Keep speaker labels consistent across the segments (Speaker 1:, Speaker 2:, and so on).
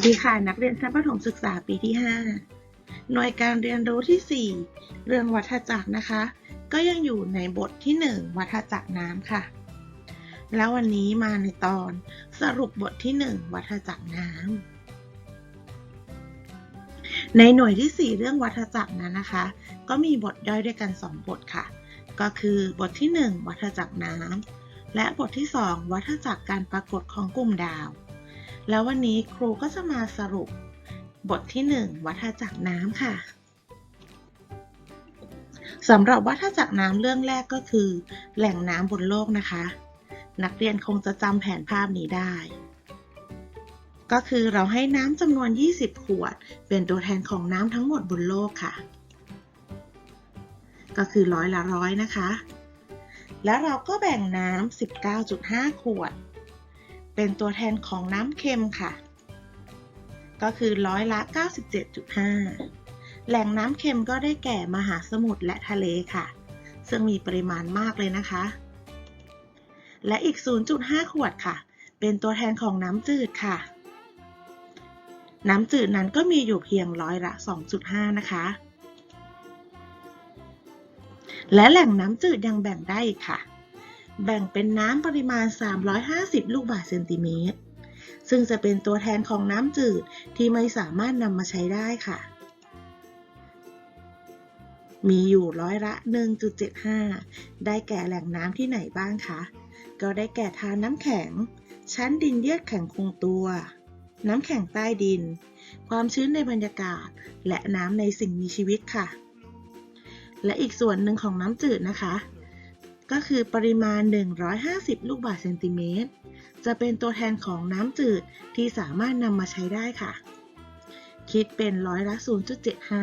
Speaker 1: วัสดีค่ะนักเรียนชั้นประถมศึกษาปีที่ 5 หน่วยการเรียนรู้ที่ 4 เรื่องวัฏจักรนะคะ ก็ยังอยู่ในบทที่ 1 วัฏจักรน้ำค่ะ แล้ววันนี้มาในตอนสรุปบทที่ 1 วัฏจักรน้ำในหน่วยที่ 4 เรื่องวัฏจักรนั้นนะคะ ก็มีบทย่อยด้วยกัน 2 บทค่ะ ก็คือบทที่ 1 วัฏจักรน้ำและบทที่ 2 วัฏจักรการปรากฏของกลุ่มดาว แล้ววันนี้ครูก็จะมาสรุปบทที่ 1 วัฏจักรน้ำค่ะสำหรับวัฏจักรน้ำเรื่องแรกก็คือ แหล่งน้ำบนโลกนะคะ นักเรียนคงจะจำแผนภาพนี้ได้ ก็คือเราให้น้ำจำนวน 20 ขวด เป็นตัวแทนของน้ำทั้งหมดบนโลกค่ะ ก็คือร้อยละร้อยนะคะ แล้วเราก็แบ่งน้ำ19.5 ขวด เป็นตัวแทนของน้ำเค็มค่ะ ก็คือร้อยละ 97.5 แหล่งน้ำเค็มก็ได้แก่มหาสมุทรและทะเลค่ะ ซึ่งมีปริมาณมากเลยนะคะ และอีก 0.5 ขวดค่ะ เป็นตัวแทนของน้ำจืดค่ะ น้ำจืดนั้นก็มีอยู่เพียงร้อยละ 2.5 นะคะและแหล่งน้ำจืดยังแบ่งได้อีกค่ะ แบ่งเป็นน้ำปริมาณ 350 ลูกบาศก์เซนติเมตร ซึ่งจะเป็นตัวแทนของน้ำจืดที่ไม่สามารถนำมาใช้ได้ค่ะ มีอยู่ร้อยละ 1.75 ได้แก่แหล่งน้ำที่ไหนบ้างคะ ก็ได้แก่ทานน้ำแข็ง ชั้นดินเยือกแข็งคงตัว น้ำแข็งใต้ดิน ความชื้นในบรรยากาศ และน้ำในสิ่งมีชีวิตค่ะ และอีกส่วนหนึ่งของน้ำจืดนะคะ ก็คือปริมาณ 150 ลูกบาศก์เซนติเมตร จะเป็นตัวแทนของน้ำจืดที่สามารถนำมาใช้ได้ค่ะ คิดเป็นร้อยละ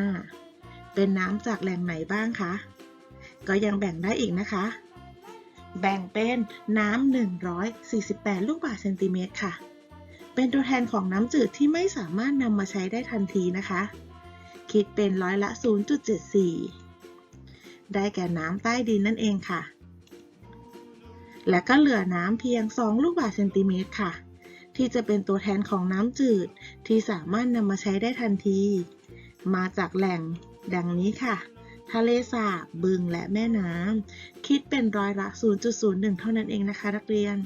Speaker 1: 0.75 เป็นน้ำจากแหล่งไหนบ้างคะ ก็ยังแบ่งได้อีกนะคะ แบ่งเป็นน้ำ 148 ลูกบาศก์เซนติเมตรค่ะ เป็นตัวแทนของน้ำจืดที่ไม่สามารถนำมาใช้ได้ทันทีนะคะ คิดเป็นร้อยละ 0.74ได้แก่น้ำใต้ดินนั่นเองค่ะ และก็เหลือน้ำเพียง 2 ลูกบาศก์เซนติเมตรค่ะ ที่จะเป็นตัวแทนของน้ำจืด ที่สามารถนำมาใช้ได้ทันที มาจากแหล่งดังนี้ค่ะ ทะเลสาบบึงและแม่น้ำคิดเป็นร้อยละ 0.01 เท่านั้นเองนะคะ นักเรียน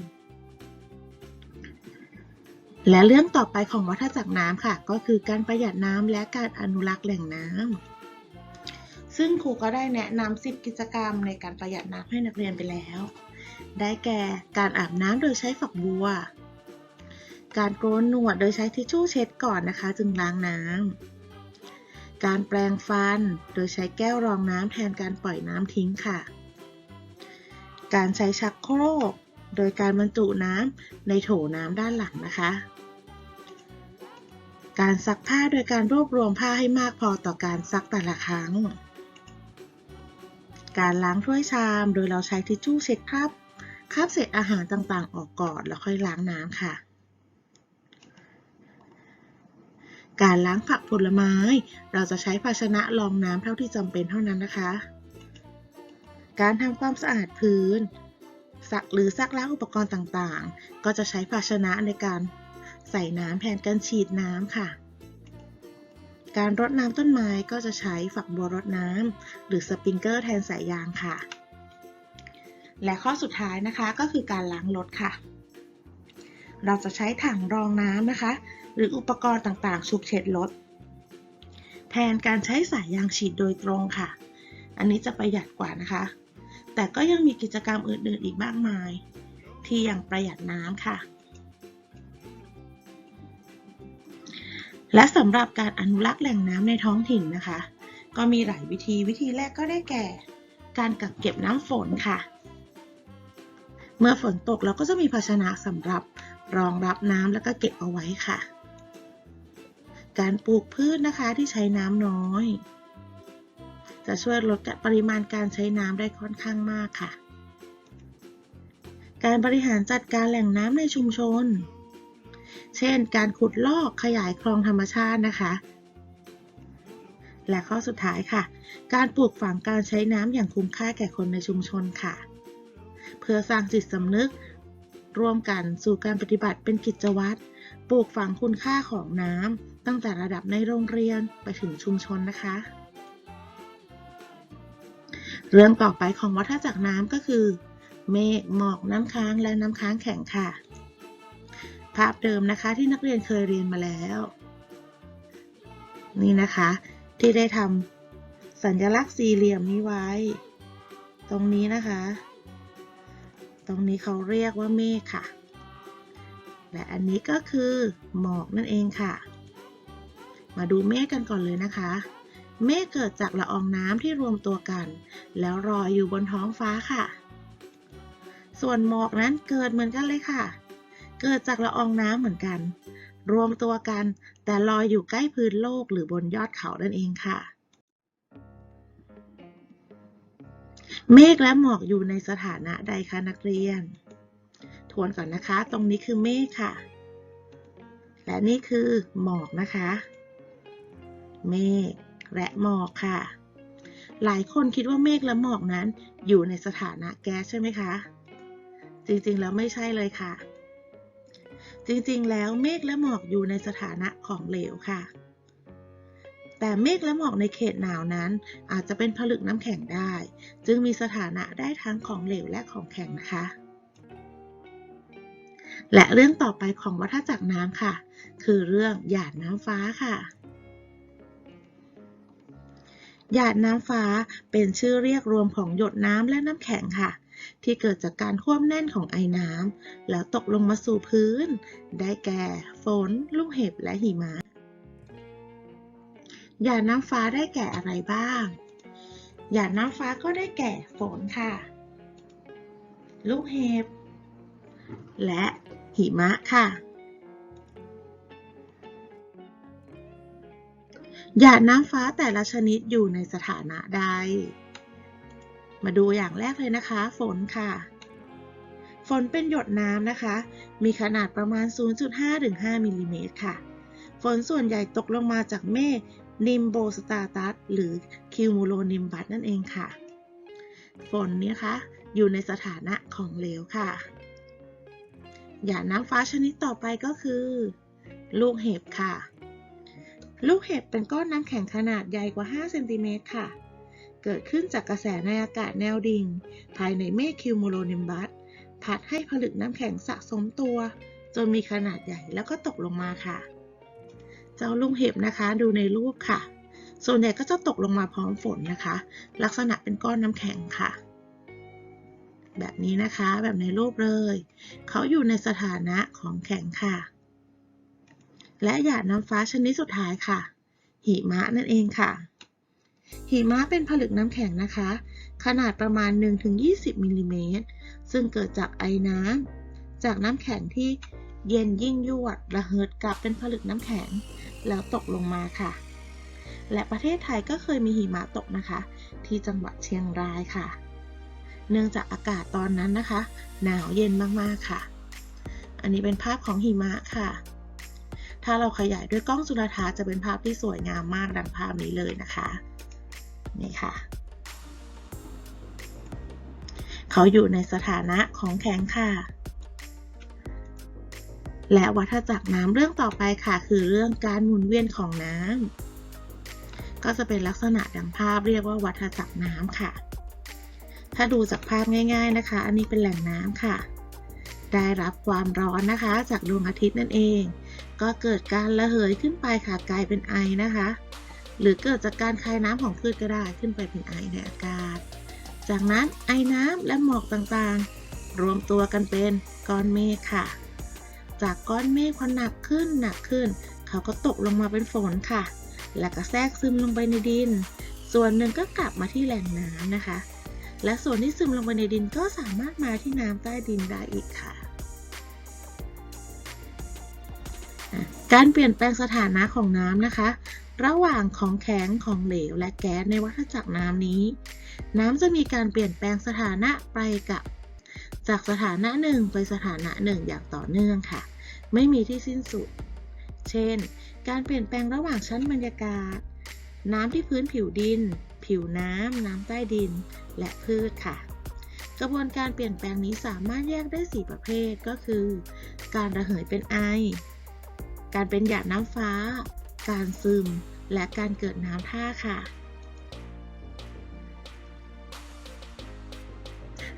Speaker 1: และเรื่องต่อไปของวัฏจักรน้ำค่ะ ก็คือการประหยัดน้ำและการอนุรักษ์แหล่งน้ำซึ่งครูก็ได้แนะนำ10กิจกรรมในการประหยัดน้ำให้นักเรียนไปแล้ว ได้แก่การอาบน้ำโดยใช้ฝักบัว การโกนหนวดโดยใช้ทิชชู่เช็ดก่อนนะคะ จึงล้างน้ำ การแปรงฟันโดยใช้แก้วรองน้ำแทนการปล่อยน้ำทิ้งค่ะ การใช้ชักโครก โดยการบรรจุน้ำในโถน้ำด้านหลังนะคะ การซักผ้าโดยการรวบรวมผ้าให้มากพอต่อการซักแต่ละครั้งการล้างถ้วยชามโดยเราใช้ทิชชู่เช็ดคราบ คราบเศษอาหารต่างๆ ออกก่อนแล้วค่อยล้างน้ำค่ะ การล้างผักผลไม้ เราจะใช้ภาชนะรองน้ำเท่าที่จำเป็นเท่านั้นนะคะ การทำความสะอาดพื้นซักหรือซักล้างอุปกรณ์ต่างๆ ก็จะใช้ภาชนะในการใส่น้ำแทนการฉีดน้ำค่ะ การรดน้ำต้นไม้ก็จะใช้ฝักบัวรดน้ำหรือสปริงเกอร์แทนสายยางค่ะ และข้อสุดท้ายนะคะก็คือการล้างรถค่ะ เราจะใช้ถังรองน้ำนะคะ หรืออุปกรณ์ต่างๆ ชุบเช็ดรถแทนการใช้สายยางฉีดโดยตรงค่ะ อันนี้จะประหยัดกว่านะคะ แต่ก็ยังมีกิจกรรมอื่นๆ อีกมากมาย ที่ยังประหยัดน้ำค่ะ และสำหรับการอนุรักษ์แหล่งน้ำในท้องถิ่นนะคะ ก็มีหลายวิธีวิธีแรกก็ได้แก่ การกักเก็บน้ำฝนค่ะ เมื่อฝนตกเราก็จะมีภาชนะสำหรับรองรับน้ำแล้วก็เก็บเอาไว้ค่ะ การปลูกพืชนะคะที่ใช้น้ำน้อย จะช่วยลดปริมาณการใช้น้ำได้ค่อนข้างมากค่ะ การบริหารจัดการแหล่งน้ำในชุมชน เช่น การขุดลอกขยายคลองธรรมชาตินะคะและข้อสุดท้ายค่ะ การปลูกฝังการใช้น้ำอย่างคุ้มค่าแก่คนในชุมชนค่ะ เพื่อสร้างจิตสำนึก ร่วมกันสู่การปฏิบัติเป็นกิจวัตรปลูกฝังคุณค่าของน้ำตั้งแต่ระดับในโรงเรียนไปถึงชุมชนนะคะ เรื่องต่อไปของวัฏจักรน้ำก็คือ เมฆหมอกน้ำค้างและน้ำค้างแข็งค่ะ ภาพเดิมนะคะที่นักเรียนเคยเรียนมาแล้ว นี่นะคะ ที่ได้ทำสัญลักษณ์สี่เหลี่ยมนี้ไว้ ตรงนี้นะคะ รงนี้เขาเรียกว่าเมฆค่ะ และอันนี้ก็คือหมอกนั่นเองค่ะ มาดูเมฆกันก่อนเลยนะคะ เมฆเกิดจากละอองน้ำที่รวมตัวกัน แล้วลอยอยู่บนท้องฟ้าค่ะ ส่วนหมอกนั้นเกิดเหมือนกันเลยค่ะ เกิดจากละอองน้ำเหมือนกัน รวมตัวกัน แต่ลอยอยู่ใกล้พื้นโลกหรือบนยอดเขานั่นเองค่ะ เมฆและหมอกอยู่ในสถานะใดคะนักเรียน ทวนก่อนนะคะ ตรงนี้คือเมฆค่ะ และนี่คือหมอกนะคะ เมฆและหมอกค่ะ หลายคนคิดว่าเมฆและหมอกนั้น อยู่ในสถานะแก๊สใช่ไหมคะ จริงๆ แล้วไม่ใช่เลยค่ะ จริงๆ แล้วเมฆและหมอกอยู่ในสถานะของเหลวค่ะ แต่เมฆและหมอกในเขตหนาวนั้น อาจจะเป็นผลึกน้ำแข็งได้ จึงมีสถานะได้ทั้งของเหลวและของแข็งนะคะ และเรื่องต่อไปของวัฏจักรน้ำค่ะ คือเรื่องหยาดน้ำฟ้าค่ะหยาดน้ำฟ้าเป็นชื่อเรียกรวมของหยดน้ำและน้ำแข็งค่ะ ที่เกิดจากการควบแน่นของไอน้ำแล้วตกลงมาสู่พื้น ได้แก่ ฝน ลูกเห็บและหิมะ หยาดน้ำฟ้าได้แก่อะไรบ้าง หยาดน้ำฟ้าก็ได้แก่ฝนค่ะ ลูกเห็บ และหิมะค่ะ หยาดน้ำฟ้าแต่ละชนิดอยู่ในสถานะใด มาดูอย่างแรกเลยนะคะ ฝนค่ะ ฝนเป็นหยดน้ำนะคะ มีขนาดประมาณ 0.5-5มิลลิเมตรค่ะฝนส่วนใหญ่ตกลงมาจากเมฆ นิมโบสตาตัสหรือคิวมูโลนิมบัสนั่นเองค่ะ ฝนเนี่ยคะอยู่ในสถานะของเหลวค่ะหยาน้ำฟ้าชนิดต่อไปก็คือ ลูกเห็บค่ะ ลูกเห็บเป็นก้อนน้ำแข็งขนาดใหญ่กว่า 5 เซนติเมตรค่ะ เกิดขึ้นจากกระแสในอากาศแนวดิ่ง ภายในเมฆคิวมูโลนิมบัสพัดให้ผลึกน้ำแข็งสะสมตัว จนมีขนาดใหญ่แล้วก็ตกลงมาค่ะ จ้าลูกเห็บนะคะ ดูในรูปค่ะ ส่วนใหญ่ก็จะตกลงมาพร้อมฝนนะคะ ลักษณะเป็นก้อนน้ำแข็งค่ะ แบบนี้นะคะแบบในรูปเลย เขาอยู่ในสถานะของแข็งค่ะ และหยาดน้ำฟ้าชนิดสุดท้ายค่ะ หิมะนั่นเองค่ะ หิมะเป็นผลึกน้ำแข็งนะคะ ขนาดประมาณ 1-20มิลลิเมตรซึ่งเกิดจากไอน้ำจากน้ำแข็งที่เย็นยิ่งยวดระเหิดกลับเป็นผลึกน้ำแข็ง แล้วตกลงมาค่ะ และประเทศไทยก็เคยมีหิมะตกนะคะ ที่จังหวัดเชียงรายค่ะ เนื่องจากอากาศตอนนั้นนะคะ หนาวเย็นมากๆค่ะ อันนี้เป็นภาพของหิมะค่ะ ถ้าเราขยายด้วยกล้องจุลทรรศน์จะเป็นภาพที่สวยงามมากดังภาพนี้เลยนะคะนี่ค่ะเขาอยู่ในสถานะของแข็งค่ะ และวัฏจักรน้ำเรื่องต่อไปค่ะ คือเรื่องการหมุนเวียนของน้ำก็จะเป็นลักษณะดังภาพเรียกว่าวัฏจักรน้ำค่ะ ถ้าดูจากภาพง่าย ๆนะคะ อันนี้เป็นแหล่งน้ำค่ะ ได้รับความร้อนนะคะ จากดวงอาทิตย์นั่นเอง ก็เกิดการระเหยขึ้นไปค่ะกลายเป็นไอนะคะ หรือเกิดจากการคายน้ำของพืชก็ได้ขึ้นไปเป็นไอในอากาศ จากนั้นไอน้ำและหมอกต่างๆ รวมตัวกันเป็นก้อนเมฆค่ะ จากก้อนเมฆพอหนักขึ้นหนักขึ้น เขาก็ตกลงมาเป็นฝนค่ะ แล้วก็แทรกซึมลงไปในดิน ส่วนหนึ่งก็กลับมาที่แหล่งน้ำนะคะ และส่วนที่ซึมลงไปในดินก็สามารถมาที่น้ำใต้ดินได้อีกค่ะ การเปลี่ยนแปลงสถานะของน้ำนะคะ ระหว่างของแข็งของเหลว และแก๊สในวัฏจักรน้ำนี้ น้ำจะมีการเปลี่ยนแปลงสถานะไปกับจากสถานะหนึ่งไปสถานะหนึ่งอย่างต่อเนื่องค่ะ ไม่มีที่สิ้นสุด เช่น การเปลี่ยนแปลงระหว่างชั้นบรรยากาศ น้ำที่พื้นผิวดิน ผิวน้ำ น้ำใต้ดิน และพืชค่ะ กระบวนการเปลี่ยนแปลงนี้สามารถแยกได้ 4 ประเภทก็คือ การระเหยเป็นไอ การเป็นหยาดน้ำฟ้า การซึม และการเกิดน้ำท่าค่ะ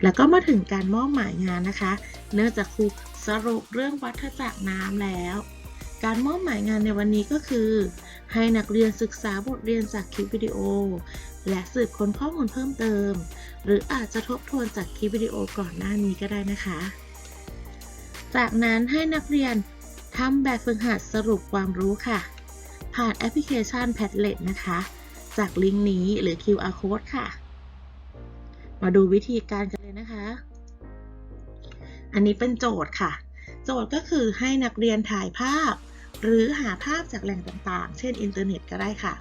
Speaker 1: แล้วก็มาถึงการมอบหมายงานนะคะ เนื่องจากครู สรุปเรื่องวัฏจักรน้ำแล้ว การมอบหมายงานในวันนี้ก็คือ ให้นักเรียนศึกษาบทเรียนจากคลิปวิดีโอ และสืบค้นข้อมูลเพิ่มเติม หรืออาจจะทบทวนจากคลิปวิดีโอก่อนหน้านี้ก็ได้นะคะ จากนั้นให้นักเรียนทำแบบฝึกหัดสรุปความรู้ค่ะ ผ่านแอปพลิเคชัน Padlet นะคะ จากลิงก์นี้หรือ QR code ค่ะ มาดูวิธีการกันเลยนะคะ อันนี้เป็นโจทย์ค่ะ โจทย์ก็คือให้นักเรียนถ่ายภาพ หรือหาภาพจากแหล่งต่างๆ เช่นอินเทอร์เน็ตก็ได้ค่ะ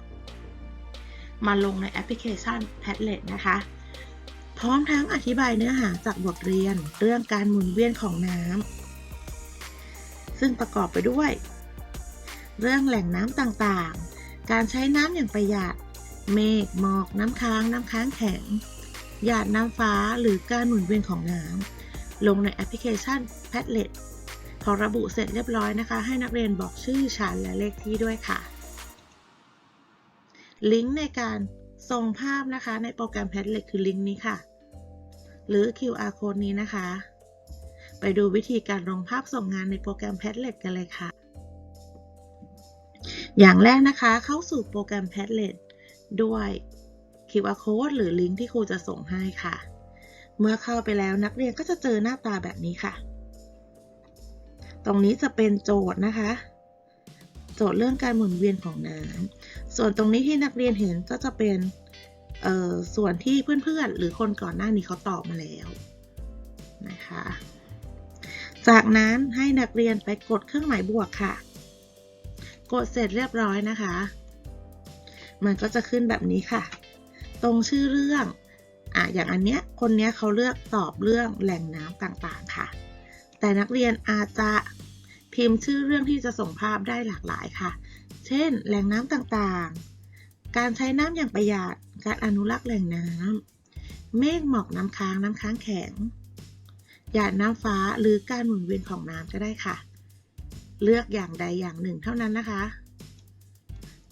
Speaker 1: มาลงในแอปพลิเคชัน Padlet นะคะ พร้อมทั้งอธิบายเนื้อหาจากบทเรียน เรื่องการหมุนเวียนของน้ำซึ่งประกอบไปด้วย เรื่องแหล่งน้ำต่างๆ การใช้น้ำอย่างประหยัด เมฆหมอก น้ำค้าง น้ำค้างแข็งหยาดน้ำฟ้าหรือการหมุนเวียนของน้ำ ลงในแอปพลิเคชัน Padlet พอระบุเสร็จเรียบร้อยนะคะ ให้นักเรียนบอกชื่อชั้นและเลขที่ด้วยค่ะ ลิงก์ในการส่งภาพนะคะในโปรแกรม Padlet คือลิงก์นี้ค่ะ หรือ QR code นี้นะคะ ไปดูวิธีการลงภาพส่งงานในโปรแกรม Padlet กันเลยค่ะ อย่างแรกนะคะเข้าสู่โปรแกรม Padlet ด้วย QR code หรือลิงก์ที่ครูจะส่งให้ค่ะ เมื่อเข้าไปแล้วนักเรียนก็จะเจอหน้าตาแบบนี้ค่ะ ตรงนี้จะเป็นโจทย์นะคะ โจทย์เรื่องการหมุนเวียนของน้ำส่วนตรงนี้ที่นักเรียนเห็นก็จะเป็นส่วนที่เพื่อนๆ หรือคนก่อนหน้านี้เขาตอบมาแล้วนะคะ จากนั้นให้นักเรียนไปกดเครื่องหมายบวกค่ะ กดเสร็จเรียบร้อยนะคะ มันก็จะขึ้นแบบนี้ค่ะ ตรงชื่อเรื่อง อะอย่างอันเนี้ยคนเนี้ยเขาเลือกตอบเรื่องแหล่งน้ำต่างๆค่ะ แต่นักเรียนอาจจะพิมพ์ชื่อเรื่องที่จะส่งภาพได้หลากหลายค่ะ เช่น แหล่งน้ำต่างๆ การใช้น้ำอย่างประหยัด การอนุรักษ์แหล่งน้ำเมฆหมอกน้ำค้างน้ำค้างแข็ง หยาดน้ำฟ้าหรือการหมุนเวียนของน้ำก็ได้ค่ะ เลือกอย่างใดอย่างหนึ่งเท่านั้นนะคะ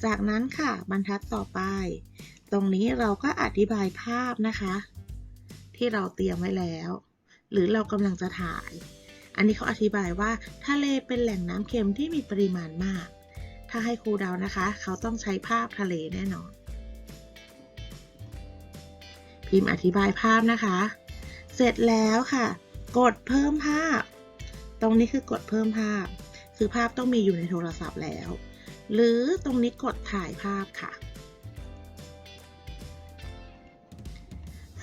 Speaker 1: จากนั้นค่ะบรรทัดต่อไป ตรงนี้เราก็อธิบายภาพนะคะ ที่เราเตรียมไว้แล้ว หรือเรากำลังจะถ่าย อันนี้เขาอธิบายว่าทะเลเป็นแหล่งน้ำเค็มที่มีปริมาณมาก ถ้าให้ครูเดานะคะ เขาต้องใช้ภาพทะเลแน่นอน พิมพ์อธิบายภาพนะคะ เสร็จแล้วค่ะ กดเพิ่มภาพ ตรงนี้คือกดเพิ่มภาพ คือภาพต้องมีอยู่ในโทรศัพท์แล้ว หรือตรงนี้กดถ่ายภาพค่ะ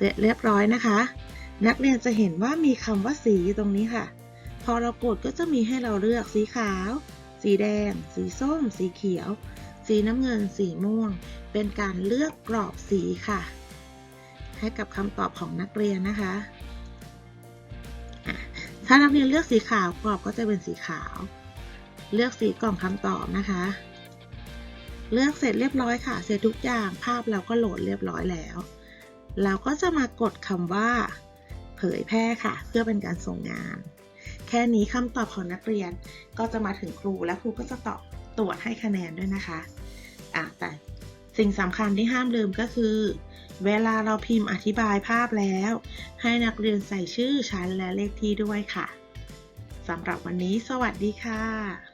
Speaker 1: เสร็จเรียบร้อยนะคะ นักเรียนจะเห็นว่ามีคำว่าสีอยู่ตรงนี้ค่ะ พอเรากดก็จะมีให้เราเลือกสีขาว สีแดง สีส้ม สีเขียว สีน้ำเงิน สีม่วง เป็นการเลือกกรอบสีค่ะ ให้กับคำตอบของนักเรียนนะคะอะถ้านักเรียนเลือกสีขาวกรอบก็จะเป็นสีขาว เลือกสีกล่องคำตอบนะคะ เลือกเสร็จเรียบร้อยค่ะ เสร็จทุกอย่างภาพเราก็โหลดเรียบร้อยแล้ว เราก็จะมากดคำว่า เผยแพร่ค่ะ เพื่อเป็นการส่งงาน แค่นี้คำตอบของนักเรียนก็จะมาถึงครูและครูก็จะตอบตรวจให้คะแนนด้วยนะคะอะแต่สิ่งสำคัญที่ห้ามลืมก็คือ เวลาเราพิมพ์อธิบายภาพแล้ว ให้นักเรียนใส่ชื่อชั้นและเลขที่ด้วยค่ะสำหรับวันนี้สวัสดีค่ะ